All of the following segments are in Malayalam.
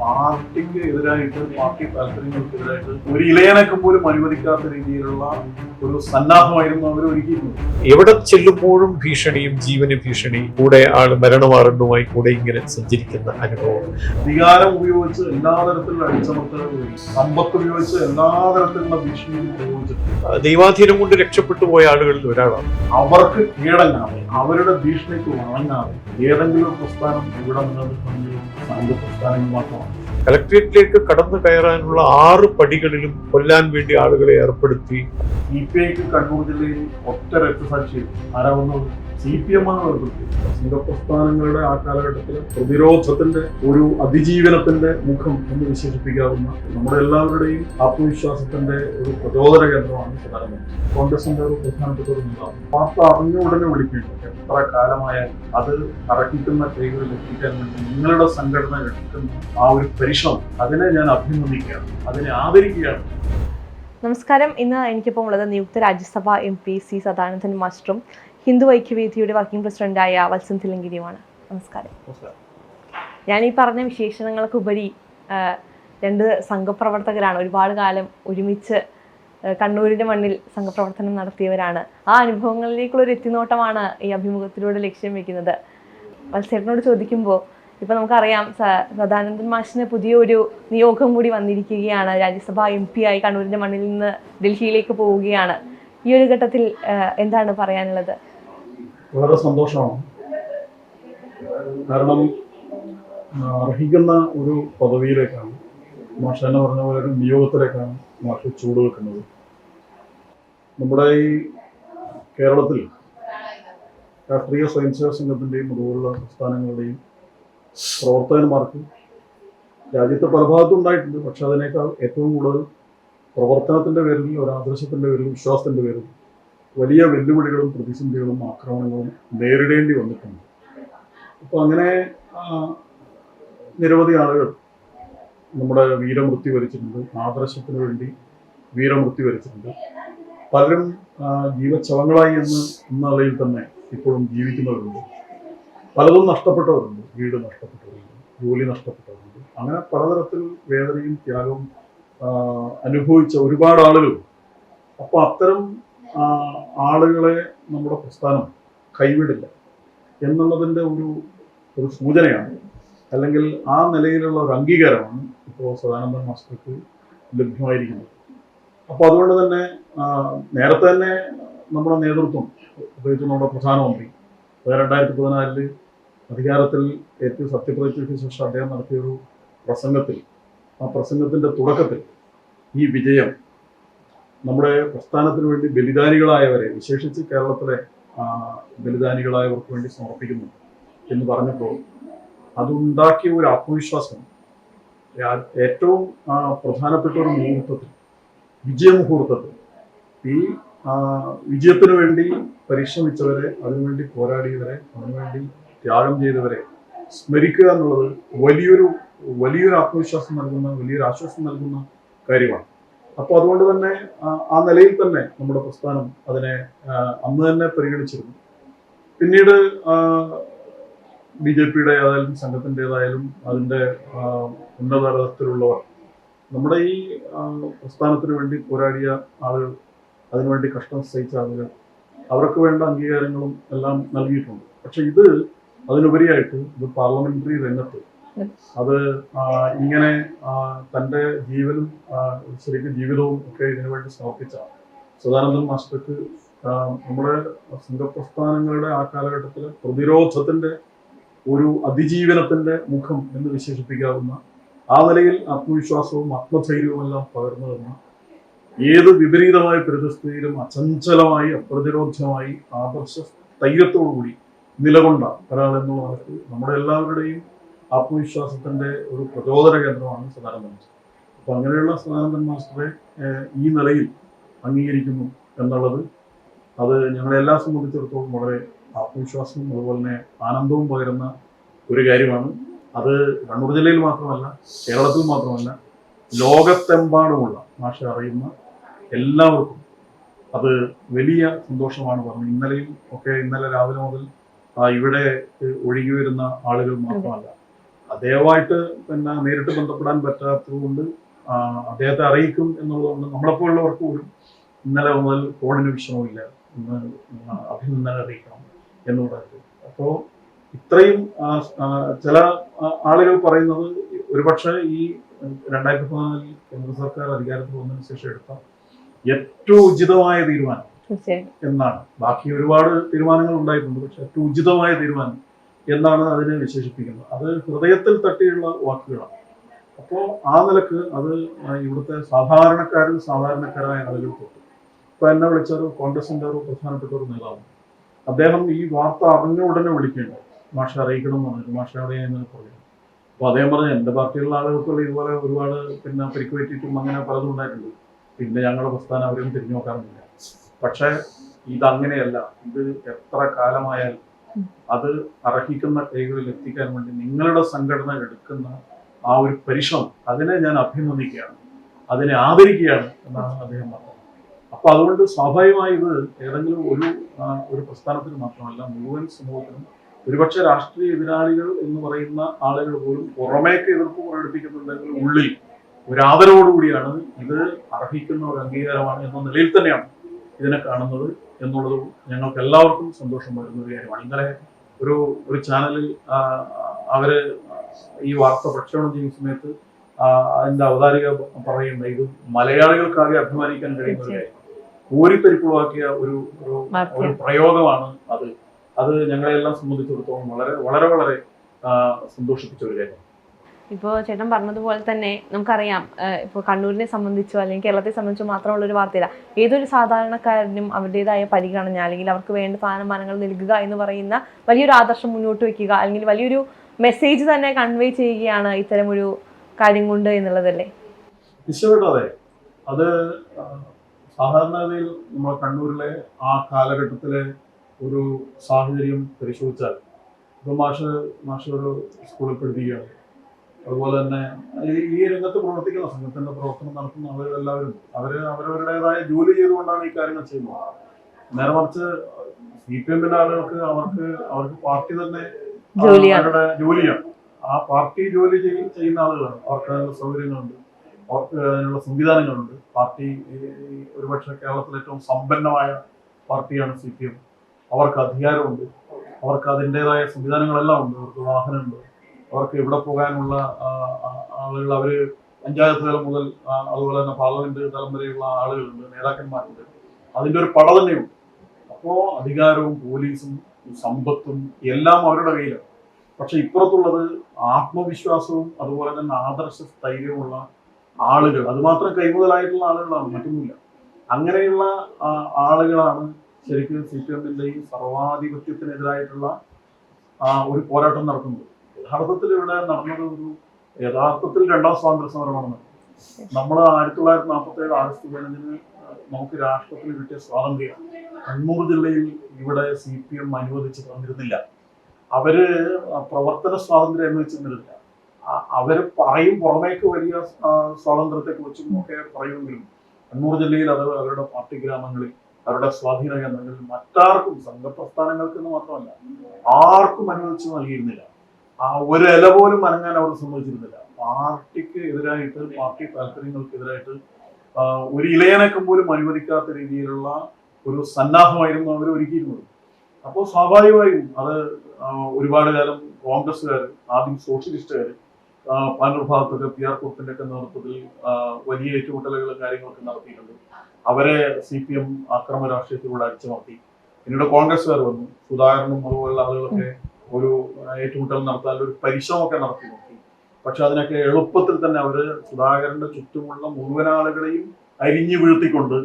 പാർട്ടിക്ക് എതിരായിട്ട് പാർട്ടി താല്പര്യങ്ങൾക്കെതിരായിട്ട് ഒരു ഇളയനൊക്കെ പോലും അനുവദിക്കാത്ത രീതിയിലുള്ള ഒരു സന്നാഹമായിരുന്നു അവർ ഒരുക്കിയിരുന്നത്. എവിടെ ചെല്ലുമ്പോഴും ഭീഷണിയും ജീവന് ഭീഷണി കൂടെ ആൾ മരണമാറണ്ടുമായി കൂടെ ഇങ്ങനെ സഞ്ചരിക്കുന്ന അനുഭവം. അധികാരം ഉപയോഗിച്ച് എല്ലാ തരത്തിലുള്ള അടിച്ചമർത്തലുകളും സമ്പത്ത് ഉപയോഗിച്ച് എല്ലാ തരത്തിലുള്ള ഭീഷണിയും ഉപയോഗിച്ചിട്ടുണ്ട് ദൈവാധീനം കൊണ്ട് രക്ഷപ്പെട്ടു പോയ ആളുകളിൽ ഒരാളാണ്. അവർക്ക് കീഴടങ്ങാതെ അവരുടെ ഭീഷണിക്ക് വഴങ്ങാതെ ഏതെങ്കിലും പ്രസ്ഥാനം ഇവിടെ നിലനിൽക്കുന്നത് സംഘ പ്രസ്ഥാനങ്ങൾ മാത്രമാണ്. കലക്ട്രേറ്റിലേക്ക് കടന്നു കയറാനുള്ള ആറ് പടികളിലും കൊല്ലാൻ വേണ്ടി ആളുകളെ ഏർപ്പെടുത്തി. സി പി ഐക്ക് കണ്ണൂർ ജില്ലയിൽ ഒറ്റ രക്തസാക്ഷി ആരാവുന്നത് സി പി എം ആണ് ആ കാലഘട്ടത്തിൽ പ്രതിരോധത്തിന്റെ ഒരു അതിജീവനത്തിന്റെ മുഖം എന്ന് വിശേഷിപ്പിക്കാവുന്ന നമ്മുടെ എല്ലാവരുടെയും ആത്മവിശ്വാസത്തിന്റെ ഒരു പ്രചോദന കേന്ദ്രമാണ് പ്രധാനമന്ത്രി. കോൺഗ്രസിന്റെ ഒരു പ്രധാനപ്പെട്ട ഒരു നേതാവ്. വാർത്ത അറിഞ്ഞ ഉടനെ വിളിക്കേണ്ടത് എത്ര കാലമായാലും അത് അർഹിക്കുന്ന കൈകളിൽ എത്തിക്കാൻ വേണ്ടി നിങ്ങളുടെ സംഘടന എടുക്കുന്ന ആ ഒരു പരിശ്രമം അതിനെ ഞാൻ അഭിനന്ദിക്കുകയാണ്. അതിനെ ആദരിക്കുകയാണ്. നമസ്കാരം. ഇന്ന് എനിക്കിപ്പോൾ ഉള്ളത് നിയുക്ത Rajya Sabha M P C Sadanandan മാസ്റ്ററും Hindu ഐക്യവേദിയുടെ വർക്കിംഗ് പ്രസിഡന്റായ വത്സൻ തിലങ്കിരിയുമാണ് നമസ്കാരം. ഞാൻ ഈ പറഞ്ഞ വിശേഷണങ്ങൾക്ക് ഉപരി രണ്ട് സംഘപ്രവർത്തകരാണ് ഒരുപാട് കാലം ഒരുമിച്ച് കണ്ണൂരിന്റെ മണ്ണിൽ സംഘപ്രവർത്തനം നടത്തിയവരാണ്. ആ അനുഭവങ്ങളിലേക്കുള്ള ഒരു എത്തിനോട്ടമാണ് ഈ അഭിമുഖത്തിലൂടെ ലക്ഷ്യം വെക്കുന്നത്. വത്സേട്ടനോട് ചോദിക്കുമ്പോൾ ഇപ്പം നമുക്കറിയാം സദാനന്ദൻ മാഷിന് പുതിയൊരു നിയോഗം കൂടി വന്നിരിക്കുകയാണ്. രാജ്യസഭ എം പി ആയി കണ്ണൂരിന്റെ മണ്ണിൽ നിന്ന് ഡൽഹിയിലേക്ക് പോവുകയാണ്. ഈ ഒരു ഘട്ടത്തിൽ എന്താണ് പറയാനുള്ളത്? വളരെ സന്തോഷമാണ്. കാരണം അർഹിക്കുന്ന ഒരു പദവിയിലേക്കാണ് മാഷ എന്നെ പറഞ്ഞ പോലെ ഒരു നിയോഗത്തിലേക്കാണ് മാഷ് ചൂടുവെക്കുന്നത് നമ്മുടെ ഈ കേരളത്തിൽ രാഷ്ട്രീയ സ്വയംസേവക സംഘത്തിന്റെയും അതുപോലുള്ള സംസ്ഥാനങ്ങളുടെയും പ്രവർത്തകന്മാർക്ക് രാജ്യത്തെ പല ഭാഗത്തും ഉണ്ടായിട്ടുണ്ട് പക്ഷെ അതിനേക്കാൾ ഏറ്റവും കൂടുതൽ പ്രവർത്തനത്തിന്റെ പേരിൽ ഒരു ആദർശത്തിന്റെ പേരിൽ വിശ്വാസത്തിന്റെ പേരിൽ വലിയ വെല്ലുവിളികളും പ്രതിസന്ധികളും ആക്രമണങ്ങളും നേരിടേണ്ടി വന്നിട്ടുണ്ട്. അപ്പോൾ അങ്ങനെ നിരവധി ആളുകൾ നമ്മുടെ വീരമൃത്യു വരിച്ചിട്ടുണ്ട്. ആദർശത്തിന് വേണ്ടി വീരമൃത്യു വരിച്ചിട്ടുണ്ട്. പലരും ജീവച്ചവങ്ങളായി എന്ന് എന്ന നിലയിൽ തന്നെ ഇപ്പോഴും ജീവിക്കുന്നവരുണ്ട്. പലതും നഷ്ടപ്പെട്ടവരുണ്ട്. വീട് നഷ്ടപ്പെട്ടവരുണ്ട്. ജോലി നഷ്ടപ്പെട്ടവരുണ്ട്. അങ്ങനെ പലതരത്തിൽ വേദനയും ത്യാഗവും അനുഭവിച്ച ഒരുപാട് ആളുകൾ. അപ്പോൾ അത്തരം ആളുകളെ നമ്മുടെ പ്രസ്ഥാനം കൈവിടില്ല എന്നുള്ളതിന്റെ ഒരു ഒരു സൂചനയാണ്. അല്ലെങ്കിൽ ആ നിലയിലുള്ള ഒരു അംഗീകാരമാണ് ഇപ്പോൾ സദാനന്ദൻ മാസ്റ്റർക്ക് ലഭ്യമായിരിക്കുന്നത്. അപ്പോൾ അതുകൊണ്ട് തന്നെ നേരത്തെ തന്നെ നമ്മുടെ നേതൃത്വം പ്രത്യേകിച്ച് നമ്മുടെ പ്രധാനമന്ത്രി രണ്ടായിരത്തി പതിനാലിൽ അധികാരത്തിൽ ഏറ്റവും സത്യപ്രതിജ്ഞയ്ക്ക് ശേഷം അദ്ദേഹം നടത്തിയൊരു പ്രസംഗത്തിൽ ആ പ്രസംഗത്തിന്റെ തുടക്കത്തിൽ ഈ വിജയം നമ്മുടെ പ്രസ്ഥാനത്തിന് വേണ്ടി ബലിദാനികളായവരെ വിശേഷിച്ച് കേരളത്തിലെ ബലിദാനികളായവർക്ക് വേണ്ടി സമർപ്പിക്കുന്നു എന്ന് പറഞ്ഞപ്പോൾ അതുണ്ടാക്കിയ ഒരു ആത്മവിശ്വാസം ഏറ്റവും പ്രധാനപ്പെട്ട ഒരു മുഹൂർത്തത്തിൽ വിജയമുഹൂർത്തത്തിൽ ഈ വിജയത്തിന് വേണ്ടി പരിശ്രമിച്ചവരെ അതിനുവേണ്ടി പോരാടിയവരെ അതിനുവേണ്ടി ത്യാഗം ചെയ്തവരെ സ്മരിക്കുക എന്നുള്ളത് വലിയൊരു വലിയൊരു ആത്മവിശ്വാസം നൽകുന്ന വലിയൊരു ആശ്വാസം നൽകുന്ന കാര്യമാണ്. അപ്പോൾ അതുകൊണ്ട് തന്നെ ആ- നിലയിൽ തന്നെ നമ്മുടെ പ്രസ്ഥാനം അതിനെ അന്ന് തന്നെ പരിഗണിച്ചിരുന്നു. പിന്നീട് ബി ജെ പിയുടെ ആയാലും സംഘത്തിന്റെതായാലും അതിന്റെ ഉന്നതതലത്തിലുള്ളവർ ഉന്നത തലത്തിലുള്ളവർ നമ്മുടെ ഈ പ്രസ്ഥാനത്തിന് വേണ്ടി പോരാടിയ ആളുകൾ അതിനുവേണ്ടി കഷ്ടം സഹിച്ച ആളുകൾ അവർക്ക് വേണ്ട അംഗീകാരങ്ങളും എല്ലാം നൽകിയിട്ടുണ്ട്. പക്ഷെ ഇത് അതിനുപരിയായിട്ട് ഇത് പാർലമെന്ററി രംഗത്ത് അത് ഇങ്ങനെ തന്റെ ജീവനും ശരിക്കും ജീവിതവും ഒക്കെ ഇതിനു വേണ്ടി സമർപ്പിച്ച സദാനന്ദൻ മാസ്റ്റർക്ക് നമ്മുടെ സംഘപ്രസ്ഥാനങ്ങളുടെ ആ കാലഘട്ടത്തിൽ പ്രതിരോധത്തിന്റെ ഒരു അതിജീവനത്തിന്റെ മുഖം എന്ന് വിശേഷിപ്പിക്കാവുന്ന ആ നിലയിൽ ആത്മവിശ്വാസവും ആത്മധൈര്യവും എല്ലാം പകർന്നു തന്ന ഏത് വിപരീതമായ പരിതസ്ഥിതിയിലും അചഞ്ചലമായി അപ്രതിരോധമായി ആദർശ സ്ഥൈര്യത്തോടുകൂടി നിലകൊണ്ട ഒരാൾ എന്നുള്ള നമ്മുടെ എല്ലാവരുടെയും ആത്മവിശ്വാസത്തിന്റെ ഒരു പ്രചോദന കേന്ദ്രമാണ് സദാനന്ദ മാസ്റ്റർ. അപ്പൊ അങ്ങനെയുള്ള സദാനന്ദൻ മാസ്റ്ററെ ഈ നിലയിൽ അംഗീകരിക്കുന്നു എന്നുള്ളത് അത് ഞങ്ങളെല്ലാം സംബന്ധിച്ചിടത്തോളം വളരെ ആത്മവിശ്വാസവും അതുപോലെ തന്നെ ആനന്ദവും പകരുന്ന ഒരു കാര്യമാണ്. അത് കണ്ണൂർ ജില്ലയിൽ മാത്രമല്ല കേരളത്തിൽ മാത്രമല്ല ലോകത്തെമ്പാടുമുള്ള ഭാഷ അറിയുന്ന എല്ലാവർക്കും അത് വലിയ സന്തോഷമാണ് പറഞ്ഞത്. ഇന്നലെയും ഒക്കെ ഇന്നലെ രാവിലെ മുതൽ ഇവിടെ ഒഴുകി വരുന്ന ആളുകൾ മാത്രമല്ല അദ്ദേഹമായിട്ട് പിന്നെ നേരിട്ട് ബന്ധപ്പെടാൻ പറ്റാത്തത് കൊണ്ട് ആ, അദ്ദേഹത്തെ അറിയിക്കും എന്നുള്ളതുകൊണ്ട് നമ്മളെപ്പോലുള്ളവർക്ക് പോലും ഇന്നലെ മുതൽ ഫോണിന് വിഷമമില്ല ഇന്ന് അഭിനന്ദനം അറിയിക്കണം എന്നുള്ളത് അപ്പോൾ ഇത്രയും ചില ആളുകൾ പറയുന്നത് ഒരുപക്ഷെ ഈ രണ്ടായിരത്തി പതിനാലിൽ കേന്ദ്ര സർക്കാർ അധികാരത്തിൽ വന്നതിന് ശേഷം എടുത്ത ഏറ്റവും ഉചിതമായ തീരുമാനം എന്നാണ്. ബാക്കി ഒരുപാട് തീരുമാനങ്ങൾ ഉണ്ടായിട്ടുണ്ട് പക്ഷെ ഏറ്റവും ഉചിതമായ തീരുമാനം എന്നാണ് അതിനെ വിശേഷിപ്പിക്കുന്നത്. അത് ഹൃദയത്തിൽ തട്ടിയുള്ള വാക്കുകളാണ്. അപ്പോൾ ആ നിലയ്ക്ക് അത് ഇവിടുത്തെ സാധാരണക്കാരിൽ സാധാരണക്കാരായ ആളുകൾ തൊട്ടു. ഇപ്പൊ എന്നെ വിളിച്ച ഒരു കോൺഗ്രസിന്റെ ഒരു പ്രധാനപ്പെട്ട ഒരു നേതാവ്. അദ്ദേഹം ഈ വാർത്ത അറിഞ്ഞ ഉടനെ വിളിക്കേണ്ട. മാഷ അറിയിക്കണം എന്ന് പറഞ്ഞു. മാഷ അറിയാമെന്ന് പറഞ്ഞു. അപ്പൊ അദ്ദേഹം പറഞ്ഞു എന്റെ പാർട്ടിയിലുള്ള ആളുകൾക്കുള്ള ഇതുപോലെ ഒരുപാട് പിന്നെ പരിക്ക് പറ്റിയിട്ടും അങ്ങനെ പലതും ഉണ്ടായിട്ടുണ്ട്. പിന്നെ ഞങ്ങളുടെ പ്രസ്ഥാനം അവരും തിരിഞ്ഞു നോക്കാറില്ല പക്ഷേ ഇതങ്ങനെയല്ല. ഇത് എത്ര കാലമായാലും അത് അർഹിക്കുന്ന കൈകളിൽ എത്തിക്കാൻ വേണ്ടി നിങ്ങളുടെ സംഘടന എടുക്കുന്ന ആ ഒരു പരിശ്രമം അതിനെ ഞാൻ അഭിനന്ദിക്കുകയാണ്. അതിനെ ആദരിക്കുകയാണ് എന്നാണ് അദ്ദേഹം പറഞ്ഞത്. അപ്പൊ അതുകൊണ്ട് സ്വാഭാവികമായി ഇത് ഏതെങ്കിലും ഒരു ഒരു പ്രസ്ഥാനത്തിന് മാത്രമല്ല മുഴുവൻ സമൂഹത്തിനും ഒരുപക്ഷെ രാഷ്ട്രീയ എതിരാളികൾ എന്ന് പറയുന്ന ആളുകൾ പോലും പുറമേക്ക് എതിർപ്പ് പ്രകടിപ്പിക്കുന്നുണ്ടെങ്കിൽ ഉള്ളിൽ ഒരു ആദരവോടുകൂടിയാണ് ഇത് അർഹിക്കുന്ന ഒരു അംഗീകാരമാണ് എന്ന നിലയിൽ തന്നെയാണ് ഇതിനെ കാണുന്നത്. എന്നുള്ളത് ഞങ്ങൾക്ക് എല്ലാവർക്കും സന്തോഷം വരുന്ന ഒരു കാര്യമാണ്. ഇന്നലെ ഒരു ഒരു ചാനലിൽ അവർ ഈ വാർത്ത പ്രക്ഷേപണം ചെയ്യുന്ന സമയത്ത് അതിന്റെ അവതാരിക പറയുന്ന ഇത് മലയാളികൾക്കാകെ അഭിമാനിക്കാൻ കഴിയുന്ന ഒരു കാര്യം ഊരിപ്പരിപ്പുളവാക്കിയ ഒരു ഒരു. പ്രയോഗമാണ് അത്. അത് ഞങ്ങളെല്ലാം സംബന്ധിച്ചിടത്തോളം വളരെ വളരെ വളരെ സന്തോഷിപ്പിച്ച ഒരു കാര്യം ഇപ്പോൾ ചേട്ടൻ പറഞ്ഞതുപോലെ തന്നെ നമുക്കറിയാം ഇപ്പോൾ കണ്ണൂരിനെ സംബന്ധിച്ചോ അല്ലെങ്കിൽ കേരളത്തെ സംബന്ധിച്ചോ മാത്രമുള്ള ഒരു വാർത്തയില്ല. ഏതൊരു സാധാരണക്കാരനും അവരുടേതായ പരിഗണന അല്ലെങ്കിൽ അവർക്ക് വേണ്ട സ്ഥാനമാനങ്ങൾ നൽകുക എന്ന് പറയുന്ന വലിയൊരു ആദർശം മുന്നോട്ട് വെക്കുക അല്ലെങ്കിൽ വലിയൊരു മെസ്സേജ് തന്നെ കൺവേ ചെയ്യുകയാണ് ഇത്തരമൊരു കാര്യം കൊണ്ട് എന്നുള്ളതല്ലേ? അതെ. സാധാരണഗതിയിൽ നമ്മുടെ കണ്ണൂരിലെ ആ കാലഘട്ടത്തിലെ ഒരു സാഹചര്യം പരിശോധിച്ചാൽ ഇപ്പൊ മാഷ് മാഷ് ഒരു സ്കൂളിൽ പഠിപ്പിക്കുകയാണ്. അതുപോലെ തന്നെ ഈ- രംഗത്ത് പ്രവർത്തിക്കുന്ന സംഘത്തിന്റെ പ്രവർത്തനം നടത്തുന്ന ആളുകളെല്ലാവരും അവർ അവരവരുടേതായ ജോലി ചെയ്തുകൊണ്ടാണ് ഈ കാര്യങ്ങൾ ചെയ്യുന്നത്. നേരെ മറിച്ച് സി പി എമ്മിന്റെ ആളുകൾക്ക് അവർക്ക് അവർക്ക് പാർട്ടി തന്നെ അവരുടെ ജോലിയാണ്. ആ പാർട്ടി ജോലി ചെയ്യ- ചെയ്യുന്ന ആളുകളാണ്. അവർക്ക് അതിനുള്ള സൗകര്യങ്ങളുണ്ട്. അവർക്ക് അതിനുള്ള സംവിധാനങ്ങളുണ്ട്. പാർട്ടി ഒരുപക്ഷെ കേരളത്തിലെ ഏറ്റവും സമ്പന്നമായ പാർട്ടിയാണ് സി പി എം അവർക്ക് അധികാരമുണ്ട്. അവർക്ക് അതിന്റെതായ സംവിധാനങ്ങളെല്ലാം ഉണ്ട്. അവർക്ക് വാഹനമുണ്ട്. അവർക്ക് ഇവിടെ പോകാനുള്ള ആളുകൾ അവർ പഞ്ചായത്ത് തലം മുതൽ അതുപോലെ തന്നെ പാർലമെന്റ് തലം വരെയുള്ള ആളുകളുണ്ട് നേതാക്കന്മാരുണ്ട്. അതിന്റെ ഒരു പട തന്നെയുണ്ട്. അപ്പോ അധികാരവും പോലീസും സമ്പത്തും എല്ലാം അവരുടെ കയ്യിലാണ്. പക്ഷെ ഇപ്പുറത്തുള്ളത് ആത്മവിശ്വാസവും അതുപോലെ തന്നെ ആദർശ സ്ഥൈര്യമുള്ള ആളുകൾ. അതുമാത്രം കൈമുതലായിട്ടുള്ള ആളുകളാണ് മറ്റൊന്നുമില്ല. അങ്ങനെയുള്ള ആളുകളാണ് ശരിക്കും സി പി എമ്മിന്റെയും സർവാധിപത്യത്തിനെതിരായിട്ടുള്ള ഒരു പോരാട്ടം നടത്തുന്നത്. യഥാർത്ഥത്തിൽ ഇവിടെ നടന്നത് ഒരു യഥാർത്ഥത്തിൽ രണ്ടാം സ്വാതന്ത്ര്യ സമരമാണ് നമ്മൾ ആയിരത്തി തൊള്ളായിരത്തി നാൽപ്പത്തി ഏഴ് ആഗസ്റ്റ് പതിനഞ്ചിന് നമുക്ക് രാഷ്ട്രത്തിന് കിട്ടിയ സ്വാതന്ത്ര്യം കണ്ണൂർ ജില്ലയിൽ ഇവിടെ സി പി എം അനുവദിച്ച് തന്നിരുന്നില്ല. അവർ പ്രവർത്തന സ്വാതന്ത്ര്യം അനുവദിച്ചിരുന്നില്ല അവർ പറയും പുറമേക്ക് വലിയ സ്വാതന്ത്ര്യത്തെ കുറിച്ചും ഒക്കെ പറയുമെങ്കിലും കണ്ണൂർ ജില്ലയിൽ അത് അവരുടെ പാർട്ടി ഗ്രാമങ്ങളിൽ അവരുടെ സ്വാധീന കേന്ദ്രങ്ങളിൽ മറ്റാർക്കും സംഘപ്രസ്ഥാനങ്ങൾക്ക് മാത്രമല്ല ആർക്കും അനുവദിച്ചു നൽകിയിരുന്നില്ല. ഒരു ഇല പോലും അനങ്ങാൻ അവർ സമ്മതിച്ചിരുന്നില്ല. പാർട്ടിക്ക് എതിരായിട്ട് പാർട്ടി താല്പര്യങ്ങൾക്കെതിരായിട്ട് ഒരു ഇലയനക്കം പോലും അനുവദിക്കാത്ത രീതിയിലുള്ള ഒരു സന്നാഹമായിരുന്നു അവർ ഒരുക്കിയിരുന്നത്. അപ്പോൾ സ്വാഭാവികമായും അത് ഒരുപാട് കാലം കോൺഗ്രസ്സുകാർ ആദ്യം സോഷ്യലിസ്റ്റുകാർ പാനൂർ ഭാഗത്തൊക്കെ പി ആർ കുറുപ്പിന്റെ ഒക്കെ നേതൃത്വത്തിൽ വലിയ ഏറ്റുമുട്ടലുകൾ കാര്യങ്ങളൊക്കെ നടത്തിയിട്ടുണ്ട്. അവരെ സി പി എം അക്രമ രാഷ്ട്രീയത്തിലൂടെ അടിച്ചമർത്തി. പിന്നീട് കോൺഗ്രസ്സുകാർ വന്നു. സുധാകരനും അതുപോലുള്ള ആളുകളൊക്കെ ഒരു ഏറ്റുമുട്ടൽ നടത്താൻ ഒരു പരിശ്രമമൊക്കെ നടത്തി നോക്കി പക്ഷെ അതിനൊക്കെ എളുപ്പത്തിൽ തന്നെ അവർ സുധാകരന്റെ ചുറ്റുമുള്ള മുഴുവൻ ആളുകളെയും അരിഞ്ഞു വീഴ്ത്തിക്കൊണ്ട്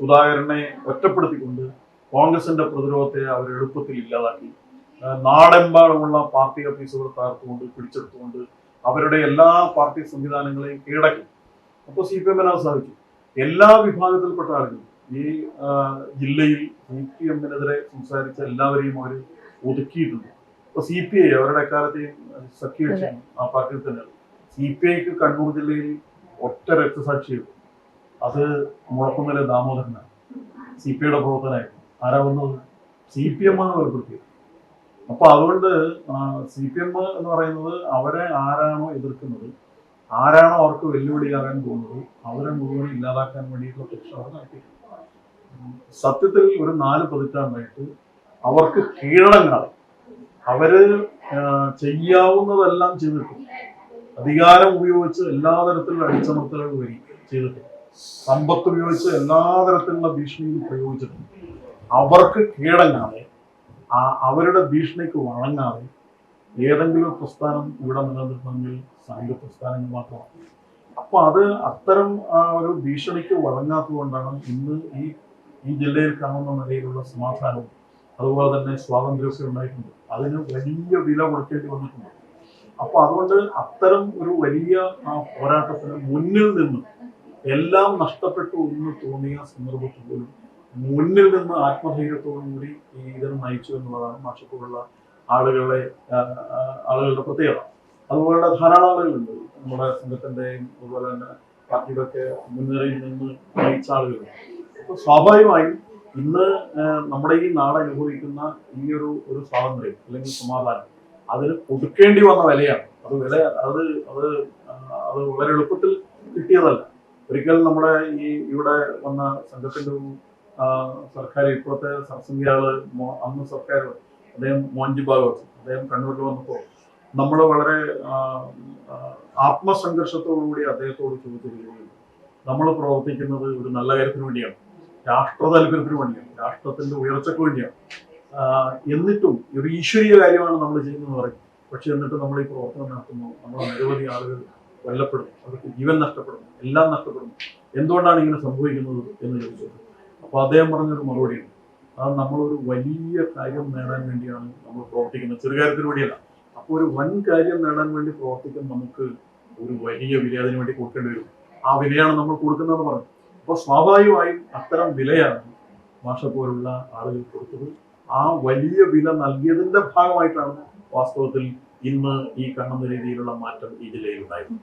സുധാകരനെ ഒറ്റപ്പെടുത്തിക്കൊണ്ട് കോൺഗ്രസിന്റെ പ്രതിരോധത്തെ അവർ എളുപ്പത്തിൽ ഇല്ലാതാക്കി. നാടെമ്പാടുമുള്ള പാർട്ടി ഓഫീസുകൾ തകർത്തുകൊണ്ട് പിടിച്ചെടുത്തുകൊണ്ട് അവരുടെ എല്ലാ പാർട്ടി സംവിധാനങ്ങളെയും കീഴടക്കി. അപ്പോൾ സി പി എമ്മിന് സാധിച്ചു. എല്ലാ വിഭാഗത്തിൽപ്പെട്ട ആളുകളും ഈ ജില്ലയിൽ സി പി എമ്മിനെതിരെ സംസാരിച്ച എല്ലാവരെയും അവർ ഒതുക്കിയിട്ടുണ്ട്. സി പി ഐ അവരുടെ അക്കാലത്തെയും സഖ്യകക്ഷിയാണ് ആ പാർട്ടിയിൽ തന്നെ. സി പി ഐക്ക് കണ്ണൂർ ജില്ലയിൽ ഒറ്റ രക്തസാക്ഷിയും അത് മുഴക്കുന്നിലെ ദാമോദരനാണ്. സി പി ഐയുടെ പ്രവർത്തനമായിരുന്നു ആരാ വന്നത്? സി പി എം ആണ് ഏർപ്പെടുത്തിയത് അപ്പൊ അതുകൊണ്ട് സി പി എം എന്ന് പറയുന്നത് അവരെ ആരാണോ എതിർക്കുന്നത് ആരാണോ അവർക്ക് വെല്ലുവിളിയാകാൻ പോകുന്നത് അവരെ മുഴുവൻ ഇല്ലാതാക്കാൻ വേണ്ടിയിട്ടുള്ള പ്രക്ഷോഭം നടത്തി സത്യത്തിൽ ഒരു നാല് പതിറ്റാണ്ടായിട്ട് അവർക്ക് കീഴടങ്ങാതെ അവർ ചെയ്യാവുന്നതെല്ലാം ചെയ്തിട്ടു. അധികാരം ഉപയോഗിച്ച് എല്ലാ തരത്തിലുള്ള അടിച്ചമർത്തലുകൾ വരി ചെയ്തിട്ടുണ്ട് സമ്പത്ത് ഉപയോഗിച്ച് എല്ലാ തരത്തിലുള്ള ഭീഷണിയും പ്രയോഗിച്ചിട്ടുണ്ട് അവർക്ക് കീഴടങ്ങാതെ അവരുടെ ഭീഷണിക്ക് വഴങ്ങാതെ ഏതെങ്കിലും പ്രസ്ഥാനം ഇവിടെ നിലനിർത്തണമെങ്കിൽ സംഘ പ്രസ്ഥാനങ്ങൾ മാത്രമാണ്. അപ്പൊ അത് അത്തരം ഒരു ഭീഷണിക്ക് വഴങ്ങാത്തതുകൊണ്ടാണ് ഇന്ന് ഈ ഈ ജില്ലയിൽ കാണുന്ന നിലയിലുള്ള സമാധാനവും അതുപോലെ തന്നെ സ്വാതന്ത്ര്യമൊക്കെ ഉണ്ടായിട്ടുണ്ട്. അതിന് വലിയ വില കൊടുക്കേണ്ടി വന്നിട്ടുണ്ട്. അപ്പൊ അതുകൊണ്ട് അത്തരം ഒരു വലിയ ആ പോരാട്ടത്തിന് മുന്നിൽ നിന്ന് എല്ലാം നഷ്ടപ്പെട്ടു എന്ന് തോന്നിയ സന്ദർഭത്തിൽ പോലും മുന്നിൽ നിന്ന് ആത്മധൈര്യത്തോടും കൂടി ഈ ഇതിനെ നയിച്ചു എന്നുള്ളതാണ് മാഷത്തോടുള്ള ആളുകളെ ആ, ആ, ആളുകളുടെ പ്രത്യേകത. അതുപോലെ ധാരാളം ആളുകളുണ്ട്. നമ്മുടെ സംഘത്തിന്റെയും അതുപോലെ തന്നെ പാർട്ടിയുടെ ഒക്കെ മുൻനിരയിൽ നിന്ന് നയിച്ച ആളുകളുണ്ട്. സ്വാഭാവികമായും ഇന്ന് നമ്മുടെ ഈ നാട് അനുഭവിക്കുന്ന ഈ ഒരു ഒരു സ്വാതന്ത്ര്യം അല്ലെങ്കിൽ സമാധാനം അതിന് കൊടുക്കേണ്ടി വന്ന വിലയാണ്. അത് വില അത് അത് അത് വളരെ എളുപ്പത്തിൽ കിട്ടിയതല്ല. ഒരിക്കൽ നമ്മുടെ ഈ ഇവിടെ വന്ന സംഘത്തിന്റെ സർക്കാർ ഇപ്പോഴത്തെ സർസംഖ്യകൾ അന്ന് സർക്കാർ അദ്ദേഹം മോൻജി ഭാഗവത് അദ്ദേഹം കണ്ണൂരിൽ വന്നപ്പോൾ നമ്മൾ വളരെ ആത്മസംഘർഷത്തോടുകൂടി അദ്ദേഹത്തോട് ചോദിച്ചു നമ്മൾ പ്രവർത്തിക്കുന്നത് ഒരു നല്ല കാര്യത്തിന് വേണ്ടിയാണ്. രാഷ്ട്ര താല്പര്യത്തിന് വേണ്ടിയാണ് രാഷ്ട്രത്തിന്റെ ഉയർച്ചയ്ക്ക് വേണ്ടിയാണ്. എന്നിട്ടും ഒരു ഈശ്വരീയ കാര്യമാണ് നമ്മൾ ചെയ്യുന്നത് പറയും. പക്ഷെ എന്നിട്ട് നമ്മൾ ഈ പ്രവർത്തനം നടത്തുന്നു നമ്മൾ നിരവധി ആളുകൾ കൊല്ലപ്പെടുന്നു. അവർക്ക് ജീവൻ നഷ്ടപ്പെടുന്നു. എല്ലാം നഷ്ടപ്പെടുന്നു. എന്തുകൊണ്ടാണ് ഇങ്ങനെ സംഭവിക്കുന്നത് എന്ന് ചോദിച്ചത് അപ്പൊ അദ്ദേഹം പറഞ്ഞൊരു മറുപടിയാണ് അത് നമ്മളൊരു വലിയ കാര്യം നേടാൻ വേണ്ടിയാണ് നമ്മൾ പ്രവർത്തിക്കുന്നത്. ചെറു കാര്യത്തിന് വേണ്ടിയല്ല. അപ്പോൾ ഒരു വൻ കാര്യം നേടാൻ വേണ്ടി പ്രവർത്തിക്കാൻ നമുക്ക് ഒരു വലിയ വിലയതിനു വേണ്ടി കൊടുക്കേണ്ടി വരും. ആ വിലയാണ് നമ്മൾ കൊടുക്കുന്നതെന്ന് പറഞ്ഞു. അപ്പോൾ സ്വാഭാവികമായും അത്തരം വിലയാണ് മാഷ പോലുള്ള ആളുകൾ കൊടുത്തത്. ആ വലിയ വില നൽകിയതിന്റെ ഭാഗമായിട്ടാണ് വാസ്തവത്തിൽ ഇന്ന് ഈ കാണുന്ന രീതിയിലുള്ള മാറ്റം ഈ ജില്ലയിൽ ഉണ്ടായത്.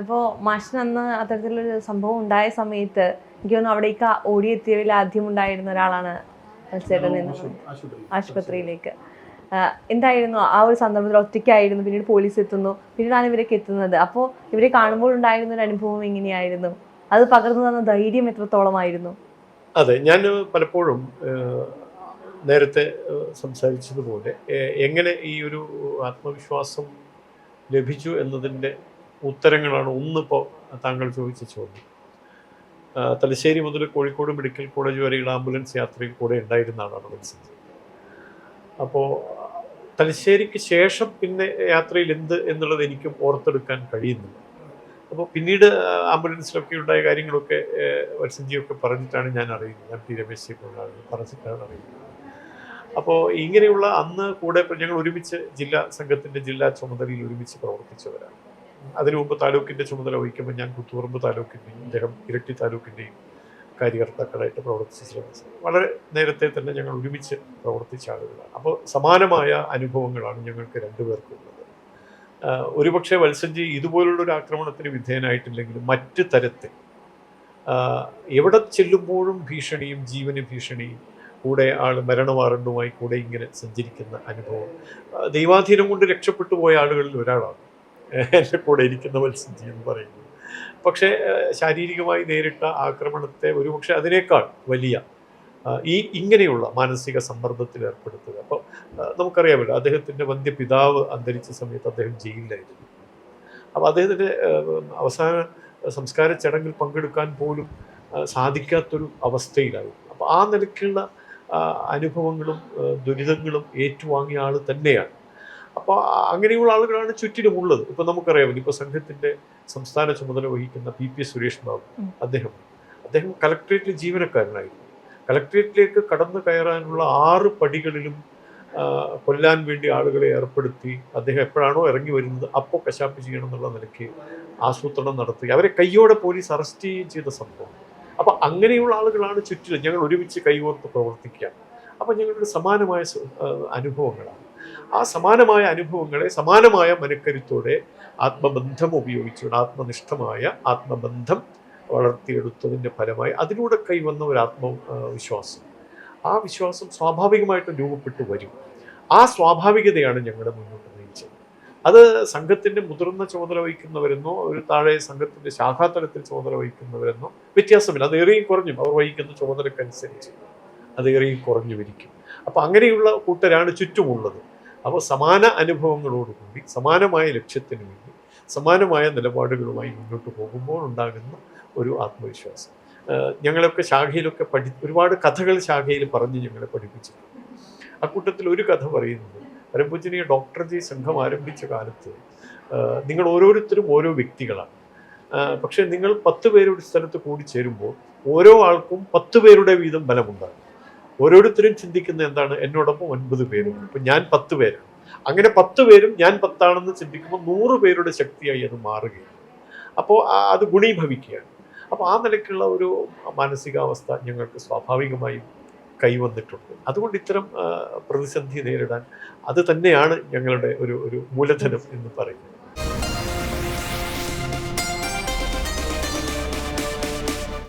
അപ്പോൾ മാഷിന് അന്ന് അത്തരത്തിലൊരു സംഭവം ഉണ്ടായ സമയത്ത് എനിക്ക് തോന്നുന്നു അവിടേക്ക് ഓടിയെത്തിയവരിൽ ആദ്യം ഉണ്ടായിരുന്ന ഒരാളാണ് ആശുപത്രിയിലേക്ക്. എന്തായിരുന്നു ആ ഒരു സന്ദർഭത്തിൽ? ഒറ്റയ്ക്കായിരുന്നു പിന്നീട് പോലീസ് എത്തുന്നു പിന്നീടാണ് ഇവരൊക്കെ എത്തുന്നത്. അപ്പോൾ ഇവരെ കാണുമ്പോൾ ഉണ്ടായിരുന്ന ഒരു അനുഭവം എങ്ങനെയായിരുന്നു? അത് പകർന്നു തന്ന ധൈര്യം എത്രത്തോളമായിരുന്നു? അതെ ഞാൻ പലപ്പോഴും നേരത്തെ സംസാരിച്ചതുപോലെ എങ്ങനെ ഈ ഒരു ആത്മവിശ്വാസം ലഭിച്ചു എന്നതിന്റെ ഉത്തരങ്ങളാണ് ഒന്നിപ്പോൾ താങ്കൾ ചോദിച്ച ചോദ്യം. തലശ്ശേരി മുതൽ കോഴിക്കോട് മെഡിക്കൽ കോളേജ് വരെയുള്ള ആംബുലൻസ് യാത്രയിൽ കൂടെ ഉണ്ടായിരുന്ന ആളാണ് മനസ്സിലായത് അപ്പോൾ തലശ്ശേരിക്ക് ശേഷം പിന്നെ യാത്രയിൽ എന്ത് എന്നുള്ളത് എനിക്കും ഓർത്തെടുക്കാൻ കഴിയുന്നില്ല. അപ്പോൾ പിന്നീട് ആംബുലൻസിലൊക്കെ ഉണ്ടായ കാര്യങ്ങളൊക്കെ വത്സഞ്ചിയൊക്കെ പറഞ്ഞിട്ടാണ് ഞാൻ അറിയുന്നത്. ഞാൻ ടി രമേശ് കൊണ്ടാണ് പറഞ്ഞിട്ടാണ് അറിയുന്നത്. അപ്പോൾ ഇങ്ങനെയുള്ള അന്ന് കൂടെ ഞങ്ങൾ ഒരുമിച്ച് ജില്ലാ സംഘത്തിന്റെ ജില്ലാ ചുമതലയിൽ ഒരുമിച്ച് പ്രവർത്തിച്ചവരാണ്. അതിനു മുമ്പ് താലൂക്കിന്റെ ചുമതല വഹിക്കുമ്പോൾ ഞാൻ കുത്തുപറമ്പ് താലൂക്കിന്റെയും അദ്ദേഹം ഇരട്ടി താലൂക്കിന്റെയും കാര്യകർത്താക്കളായിട്ട് പ്രവർത്തിച്ച ശ്രമിച്ചത് വളരെ നേരത്തെ തന്നെ ഞങ്ങൾ ഒരുമിച്ച് പ്രവർത്തിച്ച ആളുകളാണ്. അപ്പോൾ സമാനമായ അനുഭവങ്ങളാണ് ഞങ്ങൾക്ക് രണ്ടുപേർക്കുള്ളത്. ഒരുപക്ഷെ വത്സഞ്ചി ഇതുപോലുള്ള ഒരു ആക്രമണത്തിന് വിധേയനായിട്ടില്ലെങ്കിലും മറ്റ് തരത്തിൽ. എവിടെ ചെല്ലുമ്പോഴും ഭീഷണിയും ജീവന് ഭീഷണിയും കൂടെ ആൾ മരണവാറണ്ടുമായി കൂടെ ഇങ്ങനെ സഞ്ചരിക്കുന്ന അനുഭവം. ദൈവാധീനം കൊണ്ട് രക്ഷപ്പെട്ടു പോയ ആളുകളിൽ ഒരാളാണ്. എന്റെ കൂടെ ഇരിക്കുന്ന വത്സഞ്ചി എന്ന് പറയുന്നത്. പക്ഷേ ശാരീരികമായി നേരിട്ട ആക്രമണത്തെ ഒരുപക്ഷെ അതിനേക്കാൾ വലിയ ഈ ഇങ്ങനെയുള്ള മാനസിക സമ്മർദ്ദത്തിൽ ഏർപ്പെടുത്തുക. അപ്പോൾ നമുക്കറിയാമല്ലോ അദ്ദേഹത്തിന്റെ വന്ധ്യപിതാവ് അന്തരിച്ച സമയത്ത് അദ്ദേഹം ജയിലിലായിരുന്നു. അപ്പോൾ അദ്ദേഹത്തിന്റെ അവസാന സംസ്കാര ചടങ്ങിൽ പങ്കെടുക്കാൻ പോലും സാധിക്കാത്തൊരു അവസ്ഥയിലായിരുന്നു അപ്പോൾ ആ നിലയ്ക്കുള്ള അനുഭവങ്ങളും ദുരിതങ്ങളും ഏറ്റുവാങ്ങിയ ആൾ തന്നെയാണ്. അപ്പോൾ അങ്ങനെയുള്ള ആളുകളാണ് ചുറ്റിലുമുള്ളത് ഇപ്പോൾ നമുക്കറിയാമല്ലോ ഇപ്പോൾ സംഘത്തിന്റെ സംസ്ഥാന ചുമതല വഹിക്കുന്ന പി പി സുരേഷ് ബാബു അദ്ദേഹം. അദ്ദേഹം കലക്ട്രേറ്റിൽ ജീവനക്കാരനായിരുന്നു. കളക്ട്രേറ്റിലേക്ക് കടന്നു കയറാനുള്ള ആറ് പടികളിലും കൊല്ലാൻ വേണ്ടി ആളുകളെ ഏർപ്പെടുത്തി അദ്ദേഹം എപ്പോഴാണോ ഇറങ്ങി വരുന്നത് അപ്പോൾ കശാപ്പ് ചെയ്യണം എന്നുള്ള നിലയ്ക്ക് ആസൂത്രണം നടത്തി അവരെ കയ്യോടെ പോലീസ് അറസ്റ്റ് ചെയ്യുകയും ചെയ്ത സംഭവം. അപ്പം അങ്ങനെയുള്ള ആളുകളാണ് ചുറ്റിലും ഞങ്ങൾ ഒരുമിച്ച് കൈകോർത്ത് പ്രവർത്തിക്കുക. അപ്പം ഞങ്ങളുടെ സമാനമായ അനുഭവങ്ങളാണ്. ആ സമാനമായ അനുഭവങ്ങളെ സമാനമായ മനക്കരുത്തോടെ ആത്മബന്ധം ഉപയോഗിച്ചുകൊണ്ട് ആത്മനിഷ്ഠമായ ആത്മബന്ധം വളർത്തിയെടുത്തതിന്റെ ഫലമായി അതിലൂടെ കൈവന്ന ഒരു ആത്മവിശ്വാസം ആ, വിശ്വാസം സ്വാഭാവികമായിട്ട് രൂപപ്പെട്ടു വരും. ആ സ്വാഭാവികതയാണ് ഞങ്ങളുടെ മുന്നോട്ട് നയിച്ചത്. അത് സംഘത്തിന്റെ മുതിർന്ന ചുമതല വഹിക്കുന്നവരെന്നോ ഒരു താഴെ സംഘത്തിന്റെ ശാഖാതലത്തിൽ ചുമതല വഹിക്കുന്നവരെന്നോ വ്യത്യാസമില്ല. അത് ഏറെയും കുറഞ്ഞും. അവർ വഹിക്കുന്ന ചുമതലക്കനുസരിച്ച് അത് ഏറെയും കുറഞ്ഞു വരിക്കും അപ്പോൾ അങ്ങനെയുള്ള കൂട്ടരാണ് ചുറ്റുമുള്ളത്. അപ്പോൾ സമാന അനുഭവങ്ങളോടുകൂടി സമാനമായ ലക്ഷ്യത്തിന് വേണ്ടി സമാനമായ നിലപാടുകളുമായി മുന്നോട്ട് പോകുമ്പോൾ ഉണ്ടാകുന്ന ഒരു ആത്മവിശ്വാസം. ഞങ്ങളൊക്കെ ശാഖയിലൊക്കെ പഠി ഒരുപാട് കഥകൾ ശാഖയിൽ പറഞ്ഞ് ഞങ്ങളെ പഠിപ്പിച്ചിട്ടുണ്ട്. അക്കൂട്ടത്തിൽ ഒരു കഥ പറയുന്നത് പരമ്പൂജനീയ ഡോക്ടർ ജി സംഘം ആരംഭിച്ച കാലത്ത് നിങ്ങൾ ഓരോരുത്തരും ഓരോ വ്യക്തികളാണ്. പക്ഷേ നിങ്ങൾ പത്ത് പേരുടെ സ്ഥലത്ത് കൂടി ചേരുമ്പോൾ ഓരോ ആൾക്കും പത്ത് പേരുടെ വീതം ബലമുണ്ടാകും. ഓരോരുത്തരും ചിന്തിക്കുന്ന എന്താണ്? എന്നോടൊപ്പം ഒൻപത് പേരുണ്ട്. ഇപ്പം ഞാൻ പത്ത് പേരാണ്. അങ്ങനെ പത്ത് പേരും ഞാൻ പത്താണെന്ന് ചിന്തിക്കുമ്പോൾ നൂറ് പേരുടെ ശക്തിയായി അത് മാറുകയാണ്. അപ്പോൾ അത് ഗുണീഭവിക്കുകയാണ്. അപ്പോൾ ആ നിലയ്ക്കുള്ള ഒരു മാനസികാവസ്ഥ ഞങ്ങൾക്ക് സ്വാഭാവികമായും കൈവന്നിട്ടുണ്ട്. അതുകൊണ്ട് ഇത്തരം പ്രതിസന്ധി നേരിടാൻ അത് തന്നെയാണ് ഞങ്ങളുടെ ഒരു ഒരു മൂലധനം എന്ന് പറയുന്നത്.